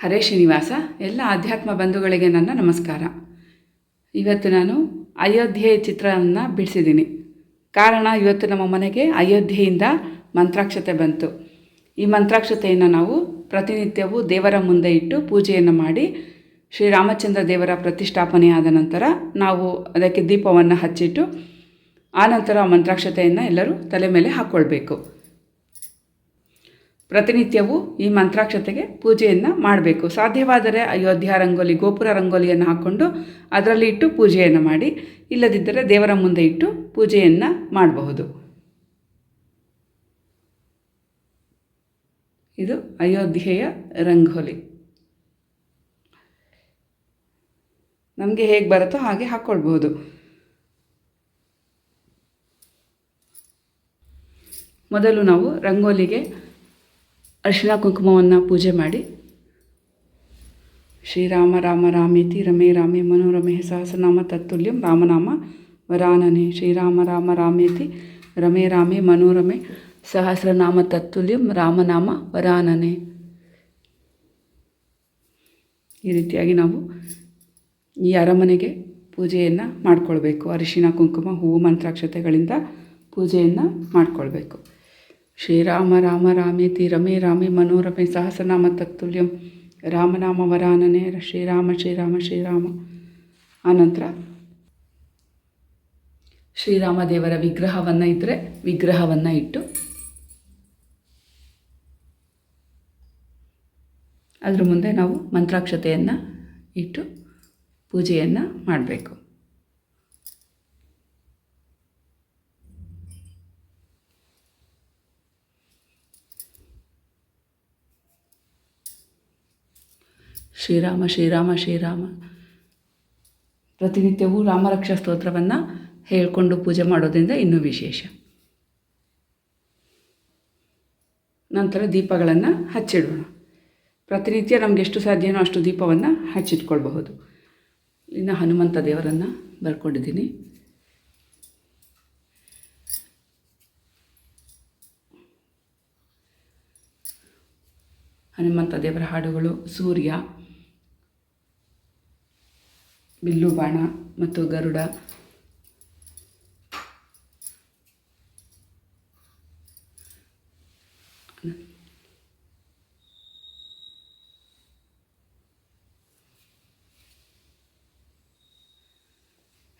ಹರೇ ಶ್ರೀನಿವಾಸ, ಎಲ್ಲ ಆಧ್ಯಾತ್ಮ ಬಂಧುಗಳಿಗೆ ನನ್ನ ನಮಸ್ಕಾರ. ಇವತ್ತು ನಾನು ಅಯೋಧ್ಯೆ ಚಿತ್ರವನ್ನು ಬಿಡಿಸಿದ್ದೀನಿ. ಕಾರಣ ಇವತ್ತು ನಮ್ಮ ಮನೆಗೆ ಅಯೋಧ್ಯೆಯಿಂದ ಮಂತ್ರಾಕ್ಷತೆ ಬಂತು. ಈ ಮಂತ್ರಾಕ್ಷತೆಯನ್ನು ನಾವು ಪ್ರತಿನಿತ್ಯವೂ ದೇವರ ಮುಂದೆ ಇಟ್ಟು ಪೂಜೆಯನ್ನು ಮಾಡಿ ಶ್ರೀರಾಮಚಂದ್ರ ದೇವರ ಪ್ರತಿಷ್ಠಾಪನೆಯಾದ ನಂತರ ನಾವು ಅದಕ್ಕೆ ದೀಪವನ್ನು ಹಚ್ಚಿಟ್ಟು ಆನಂತರ ಮಂತ್ರಾಕ್ಷತೆಯನ್ನು ಎಲ್ಲರೂ ತಲೆ ಮೇಲೆ ಹಾಕ್ಕೊಳ್ಬೇಕು ಪ್ರತಿನಿತ್ಯವೂ ಈ ಮಂತ್ರಾಕ್ಷತೆಗೆ ಪೂಜೆಯನ್ನು ಮಾಡಬೇಕು. ಸಾಧ್ಯವಾದರೆ ಅಯೋಧ್ಯ ರಂಗೋಲಿ, ಗೋಪುರ ರಂಗೋಲಿಯನ್ನು ಹಾಕ್ಕೊಂಡು ಅದರಲ್ಲಿ ಇಟ್ಟು ಪೂಜೆಯನ್ನು ಮಾಡಿ, ಇಲ್ಲದಿದ್ದರೆ ದೇವರ ಮುಂದೆ ಇಟ್ಟು ಪೂಜೆಯನ್ನು ಮಾಡಬಹುದು. ಇದು ಅಯೋಧ್ಯೆಯ ರಂಗೋಲಿ. ನಮಗೆ ಹೇಗೆ ಬರುತ್ತೋ ಹಾಗೆ ಹಾಕ್ಕೊಳ್ಬಹುದು ಮೊದಲು ನಾವು ರಂಗೋಲಿಗೆ ಅರಿಶಿಣ ಕುಂಕುಮವನ್ನು ಪೂಜೆ ಮಾಡಿ. ಶ್ರೀರಾಮ ರಾಮ ರಾಮೇತಿ ರಮೇ ರಾಮೇ ಮನೋರಮೆ ಸಹಸ್ರನಾಮ ತತ್ತುಲ್ಯಂ ರಾಮನಾಮ ವರಾನನೆ. ಶ್ರೀರಾಮ ರಾಮ ರಾಮೇತಿ ರಮೇ ರಾಮೇ ಮನೋರಮೆ ಸಹಸ್ರನಾಮ ತತ್ತುಲ್ಯಂ ರಾಮನಾಮ ವರಾನನೆ. ಈ ರೀತಿಯಾಗಿ ನಾವು ಈ ಅರಮನೆಗೆ ಪೂಜೆಯನ್ನು ಮಾಡಿಕೊಳ್ಬೇಕು. ಅರಿಶಿನ ಕುಂಕುಮ, ಹೂವು, ಮಂತ್ರಾಕ್ಷತೆಗಳಿಂದ ಪೂಜೆಯನ್ನು ಮಾಡಿಕೊಳ್ಬೇಕು. ಶ್ರೀರಾಮ ರಾಮ ರಾಮೇತಿ ರಮೇ ರಾಮೇ ಮನೋರಮೆ ಸಹಸ್ರನಾಮ ತತ್ತುಲ್ಯಂ ರಾಮನಾಮ ವರಾನನೆ ಶ್ರೀರಾಮ ಶ್ರೀರಾಮ ಶ್ರೀರಾಮ. ಆನಂತರ ಶ್ರೀರಾಮ ದೇವರ ವಿಗ್ರಹವನ್ನು ಇದ್ದರೆ ವಿಗ್ರಹವನ್ನು ಇಟ್ಟು ಅದ್ರ ಮುಂದೆ ನಾವು ಮಂತ್ರಾಕ್ಷತೆಯನ್ನು ಇಟ್ಟು ಪೂಜೆಯನ್ನು ಮಾಡಬೇಕು. ಶ್ರೀರಾಮ ಶ್ರೀರಾಮ ಶ್ರೀರಾಮ. ಪ್ರತಿನಿತ್ಯವೂ ರಾಮರಕ್ಷಾ ಸ್ತೋತ್ರವನ್ನು ಹೇಳಿಕೊಂಡು ಪೂಜೆ ಮಾಡೋದ್ರಿಂದ ಇನ್ನೂ ವಿಶೇಷ. ನಂತರ ದೀಪಗಳನ್ನು ಹಚ್ಚಿಡೋಣ. ಪ್ರತಿನಿತ್ಯ ನಮ್ಗೆ ಎಷ್ಟು ಸಾಧ್ಯನೋ ಅಷ್ಟು ದೀಪವನ್ನು ಹಚ್ಚಿಟ್ಕೊಳ್ಬಹುದು. ಇನ್ನು ಹನುಮಂತ ದೇವರನ್ನು ಬರ್ಕೊಂಡಿದ್ದೀನಿ. ಹನುಮಂತ ದೇವರ ಹಾಡುಗಳು ಸೂರ್ಯ ಬಿಲ್ಲು ಬಾಣ ಮತ್ತು ಗರುಡ.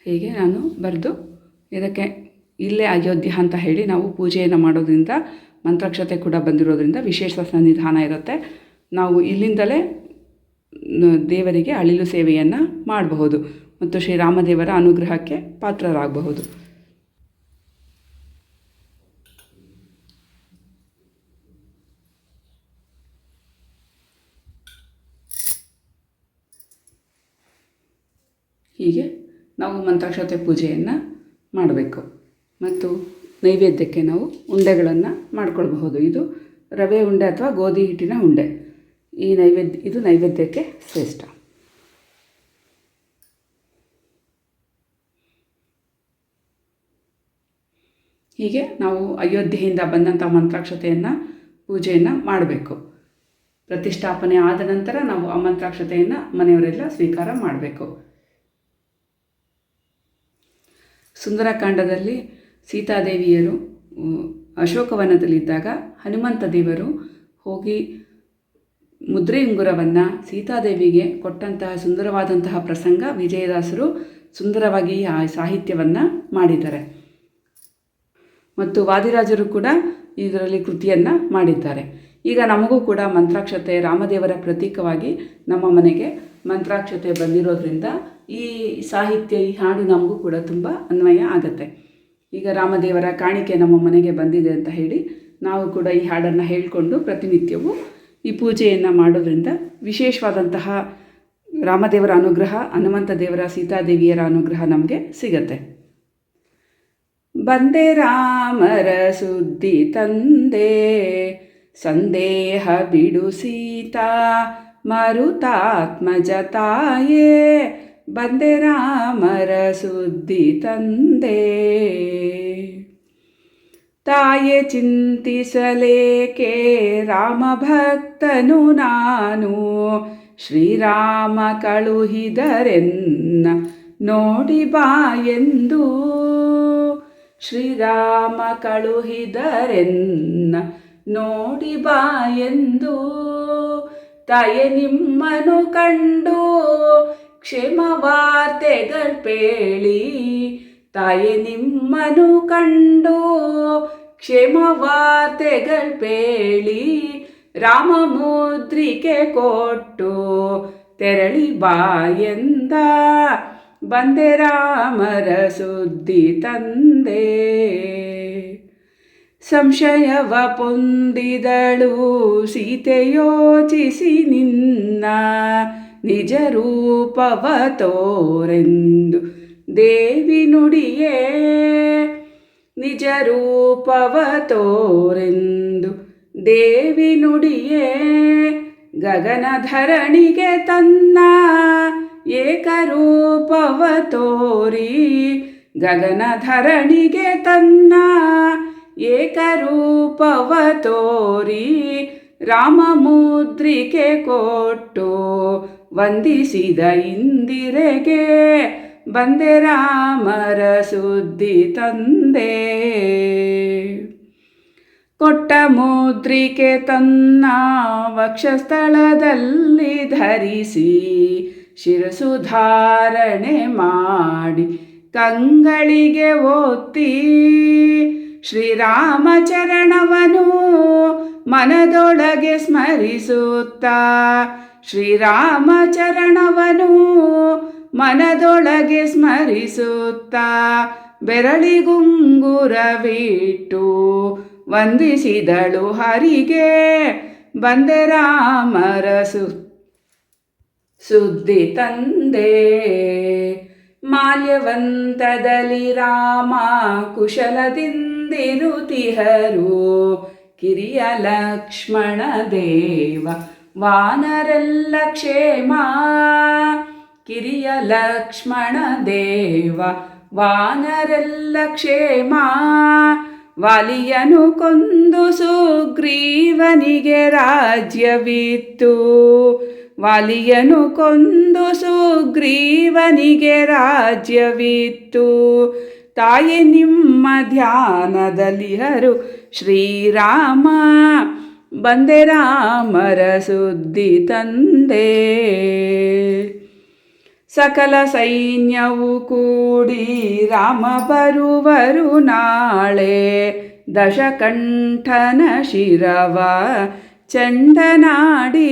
ಹೀಗೆ ನಾನು ಬರೆದು ಇದಕ್ಕೆ ಇಲ್ಲೇ ಅಯೋಧ್ಯ ಅಂತ ಹೇಳಿ ನಾವು ಪೂಜೆಯನ್ನು ಮಾಡೋದ್ರಿಂದ ಮಂತ್ರಾಕ್ಷತೆ ಕೂಡ ಬಂದಿರೋದ್ರಿಂದ ವಿಶೇಷ ಸನ್ನಿಧಾನ ಇರುತ್ತೆ. ನಾವು ಇಲ್ಲಿಂದಲೇ ದೇವರಿಗೆ ಅಳಿಲು ಸೇವೆಯನ್ನು ಮಾಡಬಹುದು ಮತ್ತು ಶ್ರೀರಾಮದೇವರ ಅನುಗ್ರಹಕ್ಕೆ ಪಾತ್ರರಾಗಬಹುದು. ಹೀಗೆ ನಾವು ಮಂತ್ರಾಕ್ಷತೆ ಪೂಜೆಯನ್ನು ಮಾಡಬೇಕು ಮತ್ತು ನೈವೇದ್ಯಕ್ಕೆ ನಾವು ಉಂಡೆಗಳನ್ನು ಮಾಡ್ಕೊಳ್ಬಹುದು. ಇದು ರವೆ ಉಂಡೆ ಅಥವಾ ಗೋಧಿ ಹಿಟ್ಟಿನ ಉಂಡೆ. ಈ ನೈವೇದ್ಯ, ಇದು ನೈವೇದ್ಯಕ್ಕೆ ಶ್ರೇಷ್ಠ. ಹೀಗೆ ನಾವು ಅಯೋಧ್ಯೆಯಿಂದ ಬಂದಂಥ ಮಂತ್ರಾಕ್ಷತೆಯನ್ನು ಪೂಜೆಯನ್ನು ಮಾಡಬೇಕು. ಪ್ರತಿಷ್ಠಾಪನೆ ಆದ ನಂತರ ನಾವು ಆ ಮಂತ್ರಾಕ್ಷತೆಯನ್ನು ಮನೆಯವರೆಲ್ಲ ಸ್ವೀಕಾರ ಮಾಡಬೇಕು. ಸುಂದರಕಾಂಡದಲ್ಲಿ ಸೀತಾದೇವಿಯರು, ಅಶೋಕವನದಲ್ಲಿದ್ದಾಗ ಹನುಮಂತ ದೇವರು ಹೋಗಿ ಮುದ್ರೆ ಉಂಗುರವನ್ನು ಸೀತಾದೇವಿಗೆ ಕೊಟ್ಟಂತಹ ಸುಂದರವಾದಂತಹ ಪ್ರಸಂಗ ವಿಜಯದಾಸರು ಸುಂದರವಾಗಿ ಆ ಸಾಹಿತ್ಯವನ್ನು ಮಾಡಿದ್ದಾರೆ. ಮತ್ತು ವಾದಿರಾಜರು ಕೂಡ ಇದರಲ್ಲಿ ಕೃತಿಯನ್ನು ಮಾಡಿದ್ದಾರೆ. ಈಗ ನಮಗೂ ಕೂಡ ಮಂತ್ರಾಕ್ಷತೆ ರಾಮದೇವರ ಪ್ರತೀಕವಾಗಿ ನಮ್ಮ ಮನೆಗೆ ಮಂತ್ರಾಕ್ಷತೆ ಬಂದಿರೋದ್ರಿಂದ ಈ ಸಾಹಿತ್ಯ, ಈ ಹಾಡು ನಮಗೂ ಕೂಡ ತುಂಬ ಅನ್ವಯ ಆಗುತ್ತೆ. ಈಗ ರಾಮದೇವರ ಕಾಣಿಕೆ ನಮ್ಮ ಮನೆಗೆ ಬಂದಿದೆ ಅಂತ ಹೇಳಿ ನಾವು ಕೂಡ ಈ ಹಾಡನ್ನು ಹೇಳಿಕೊಂಡು ಪ್ರತಿನಿತ್ಯವೂ ಈ ಪೂಜೆಯನ್ನು ಮಾಡೋದ್ರಿಂದ ವಿಶೇಷವಾದಂತಹ ರಾಮದೇವರ ಅನುಗ್ರಹ, ಹನುಮಂತ ದೇವರ, ಸೀತಾದೇವಿಯರ ಅನುಗ್ರಹ ನಮಗೆ ಸಿಗತ್ತೆ. ಬಂದೆ ರಾಮರ ಸುದ್ದಿ ತಂದೆ, ಸಂದೇಹ ಬಿಡು ಸೀತಾ ಮರುತಾತ್ಮಜ ತಾಯೇ ಬಂದೆ ರಾಮರ ಸುದ್ದಿ ತಂದೆ. ತಾಯೆ ಚಿಂತಿಸಲೇಕೆ? ರಾಮಭಕ್ತನು ನಾನು. ಶ್ರೀರಾಮ ಕಳುಹಿದರೆನ್ನ ನೋಡಿ ಬಾ ಎಂದು. ಶ್ರೀರಾಮ ಕಳುಹಿದರೆನ್ನ ನೋಡಿ ಬಾ ಎಂದು. ತಾಯೆ ನಿಮ್ಮನು ಕಂಡು ಕ್ಷೇಮ ಗರ್ಪೇಳಿ ಪೇಳಿ ತಾಯೆ ನಿಮ್ಮನು ಕಂಡು ಕ್ಷೇಮ ವಾರ್ತೆಗಳು ಪೇಳಿ ರಾಮ ಮುದ್ರಿಕೆ ಕೊಟ್ಟು ತೆರಳಿ ಬಾಯಂದ ಬಂದೆ ರಾಮರ ಸುದ್ದಿ ತಂದೆ. ಸಂಶಯವ ಪೊಂದಿದಳು ಸೀತೆ ಯೋಚಿಸಿ ನಿನ್ನ ನಿಜ ರೂಪವ ತೋರೆಂದು ದೇವಿ ನುಡಿಯೇ. ನಿಜ ರೂಪವ ತೋರೆಂದು ದೇವಿ ನುಡಿಯೇ ಗಗನಧರಣಿಗೆ ತನ್ನ ಏಕರೂಪವ ತೋರಿ ಗಗನಧರಣಿಗೆ ತನ್ನ ಏಕರೂಪವ ತೋರಿ ರಾಮ ಮುದ್ರಿಕೆ ಕೊಟ್ಟು ವಂದಿಸಿದ ಇಂದಿರೆಗೆ ಬಂದೆ ರಾಮರ ಸುದ್ದಿ ತಂದೆ. ಕೊಟ್ಟ ಮುದ್ರಿಕೆ ತನ್ನ ವಕ್ಷಸ್ಥಳದಲ್ಲಿ ಧರಿಸಿ ಶಿರಸುಧಾರಣೆ ಮಾಡಿ ಕಂಗಳಿಗೆ ಒತ್ತಿ ಶ್ರೀರಾಮಚರಣವನು ಮನದೊಳಗೆ ಸ್ಮರಿಸುತ್ತಾ ಶ್ರೀರಾಮಚರಣವನು ಮನದೊಳಗೆ ಸ್ಮರಿಸುತ್ತಾ ಬೆರಳಿಗುಂಗುರವಿಟ್ಟು ವಂದಿಸಿದಳು ಹರಿಗೆ. ಬಂದೆ ರಾಮರ ಸು, ಸುದ್ದಿ ತಂದೆ. ಮಾಲ್ಯವಂತದಲ್ಲಿ ರಾಮ ಕುಶಲದಿಂದಿರುತಿಹರು. ಕಿರಿಯ ಲಕ್ಷ್ಮಣ ದೇವ ವಾನರೆಲ್ಲ ಕ್ಷೇಮ. ಕಿರಿಯ ಲಕ್ಷ್ಮಣ ದೇವ, ವಾನರೆಲ್ಲ ಕ್ಷೇಮ. ವಾಲಿಯನು ಕೊಂದು ಸುಗ್ರೀವನಿಗೆ ರಾಜ್ಯವಿತ್ತು. ವಾಲಿಯನು ಕೊಂದು ಸುಗ್ರೀವನಿಗೆ ರಾಜ್ಯವಿತ್ತು. ತಾಯಿ ನಿಮ್ಮ ಧ್ಯಾನದಲ್ಲಿಹರು ಶ್ರೀರಾಮ, ಬಂದೆ ರಾಮರ ಸುದ್ದಿ ತಂದೆ. ಸಕಲ ಸೈನ್ಯವು ಕೂಡಿ ರಾಮ ಬರುವರು ನಾಳೆ. ದಶಕಂಠನ ಶಿರವ ಚಂಡನಾಡಿ.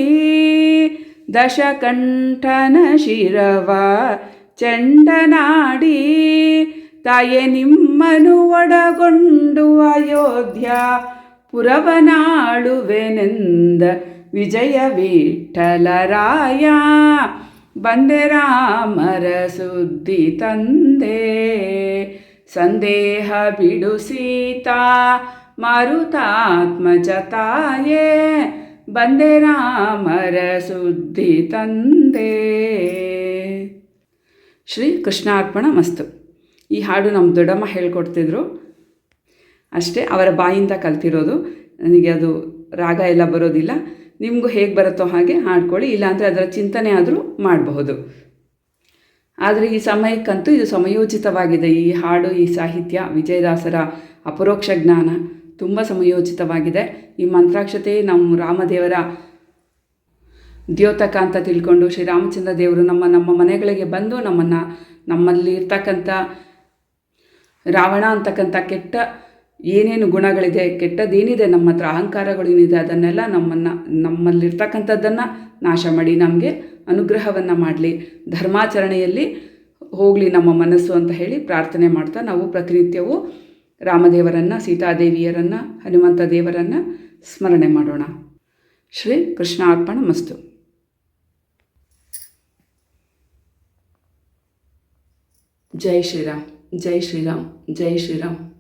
ದಶಕಂಠನ ಶಿರವ ಚಂಡನಾಡಿ. ತಾಯೆ ನಿಮ್ಮನು ಒಡಗೊಂಡು ಅಯೋಧ್ಯ ಪುರವನಾಳುವೆನೆಂದ ವಿಜಯ ವಿಠಲರಾಯ ಬಂದೆ ರಾಮರ ಸುದ್ದಿ ತಂದೆ. ಸಂದೇಹ ಬಿಡು ಸೀತಾ ಮಾರುತಾತ್ಮಜ ತಾಯೇ ಬಂದೆ ರಾಮರ ಸುದ್ದಿ ತಂದೆ. ಶ್ರೀ ಕೃಷ್ಣಾರ್ಪಣ ಮಸ್ತು. ಈ ಹಾಡು ನಮ್ಮ ದೊಡ್ಡಮ್ಮ ಹೇಳ್ಕೊಡ್ತಿದ್ರು. ಅಷ್ಟೇ ಅವರ ಬಾಯಿಂದ ಕಲ್ತಿರೋದು. ನನಗೆ ಅದು ರಾಗ ಎಲ್ಲ ಬರೋದಿಲ್ಲ. ನಿಮಗೂ ಹೇಗೆ ಬರುತ್ತೋ ಹಾಗೆ ಹಾಡ್ಕೊಳ್ಳಿ ಇಲ್ಲಾಂದರೆ ಅದರ ಚಿಂತನೆ ಆದರೂ ಮಾಡಬಹುದು. ಆದರೆ ಈ ಸಮಯಕ್ಕಂತೂ ಇದು ಸಮಯೋಚಿತವಾಗಿದೆ. ಈ ಹಾಡು, ಈ ಸಾಹಿತ್ಯ, ವಿಜಯದಾಸರ ಅಪರೋಕ್ಷ ಜ್ಞಾನ ತುಂಬ ಸಮಯೋಚಿತವಾಗಿದೆ. ಈ ಮಂತ್ರಾಕ್ಷತೆ ನಮ್ಮ ರಾಮದೇವರ ದ್ಯೋತಕ ಅಂತ ತಿಳ್ಕೊಂಡು ಶ್ರೀರಾಮಚಂದ್ರ ದೇವರು ನಮ್ಮ ನಮ್ಮ ಮನೆಗಳಿಗೆ ಬಂದು ನಮ್ಮನ್ನು ನಮ್ಮಲ್ಲಿ ಇರ್ತಕ್ಕಂಥ ರಾವಣ ಅಂತಕ್ಕಂಥ ಕೆಟ್ಟ ಏನೇನು ಗುಣಗಳಿದೆ ಕೆಟ್ಟದೇನಿದೆ ನಮ್ಮ ಹತ್ರ ಅಹಂಕಾರಗಳೇನಿದೆ ಅದನ್ನೆಲ್ಲ ನಮ್ಮನ್ನು, ನಮ್ಮಲ್ಲಿರ್ತಕ್ಕಂಥದ್ದನ್ನು ನಾಶ ಮಾಡಿ, ನಮಗೆ ಅನುಗ್ರಹವನ್ನು ಮಾಡಲಿ. ಧರ್ಮಾಚರಣೆಯಲ್ಲಿ ಹೋಗಲಿ ನಮ್ಮ ಮನಸ್ಸು ಅಂತ ಹೇಳಿ ಪ್ರಾರ್ಥನೆ ಮಾಡ್ತಾ ನಾವು ಪ್ರತಿನಿತ್ಯವೂ ರಾಮದೇವರನ್ನು, ಸೀತಾದೇವಿಯರನ್ನು, ಹನುಮಂತ ದೇವರನ್ನು ಸ್ಮರಣೆ ಮಾಡೋಣ. ಶ್ರೀ ಕೃಷ್ಣಾರ್ಪಣ ಮಸ್ತು. ಜೈ ಶ್ರೀರಾಮ್ ಜೈ ಶ್ರೀರಾಮ್ ಜೈ ಶ್ರೀರಾಮ್.